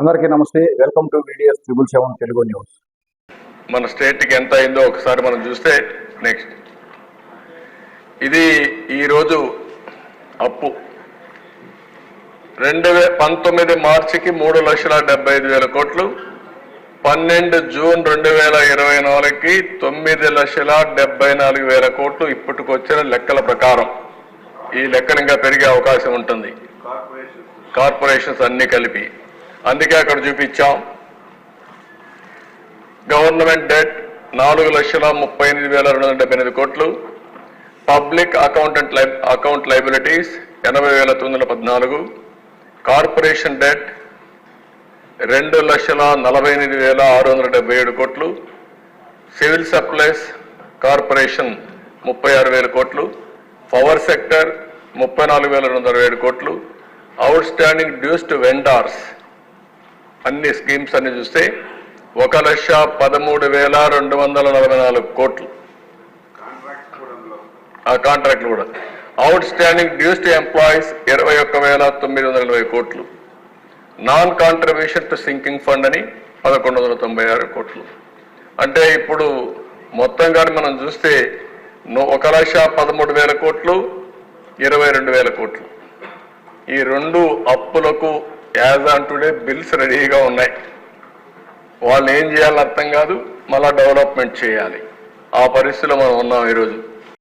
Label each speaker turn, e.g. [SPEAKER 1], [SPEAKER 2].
[SPEAKER 1] అందరికీ నమస్తే. Welcome to videos triple seven Telugu news.
[SPEAKER 2] మన స్టేట్కి ఎంత అయిందో ఒకసారి మనం చూస్తే నెక్స్ట్. ఇది ఈరోజు అప్పు. రెండు వే పంతొమ్మిది మార్చికి మూడు లక్షల డెబ్బై ఐదు వేల కోట్లు పన్నెండు జూన్ రెండు వేల ఇరవై నాలుగుకి తొమ్మిది లక్షల డెబ్బై నాలుగు వేల కోట్లు ఇప్పటికొచ్చిన లెక్కల ప్రకారం. ఈ లెక్కలు ఇంకా పెరిగే అవకాశం ఉంటుంది. కార్పొరేషన్స్ అన్ని కలిపి. అందుకే అక్కడ చూపించాం. గవర్నమెంట్ డెట్ నాలుగు లక్షల ముప్పై ఎనిమిది వేల రెండు వందల డెబ్బై ఎనిమిది కోట్లు. పబ్లిక్ అకౌంటెంట్ లై అకౌంట్ లైబిలిటీస్ ఎనభై వేల తొమ్మిది వందల పద్నాలుగు. కార్పొరేషన్ డెట్ రెండు లక్షల నలభై ఎనిమిది వేల ఆరు వందల డెబ్బై ఏడు కోట్లు. సివిల్ సప్లైస్ కార్పొరేషన్ ముప్పై ఆరు వేల కోట్లు. పవర్ సెక్టర్ ముప్పై నాలుగు వేల రెండు వందల ఏడు కోట్లు. Outstanding dues to vendors అన్ని స్కీమ్స్ అన్ని చూస్తే ఒక లక్ష పదమూడు వేల రెండు వందల నలభై నాలుగు కోట్లు. ఆ కాంట్రాక్ట్లు కూడా. Outstanding dues to employees ఇరవై ఒక్క వేల తొమ్మిది వందల ఇరవై కోట్లు. Non contribution to sinking fund అని పదకొండు వందల తొంభై ఆరు కోట్లు. అంటే ఇప్పుడు మొత్తం కానీ మనం చూస్తే ఒక లక్ష పదమూడు వేల కోట్లు ఇరవై రెండు వేల కోట్లు. ఈ రెండు అప్పులకు యాజ్ ఆన్ టుడే బిల్స్ రెడీగా ఉన్నాయి. వాళ్ళు ఏం చేయాలని అర్థం కాదు మళ్ళా డెవలప్మెంట్ చేయాలి. ఆ పరిస్థితిలో మనం ఉన్నాం ఈరోజు.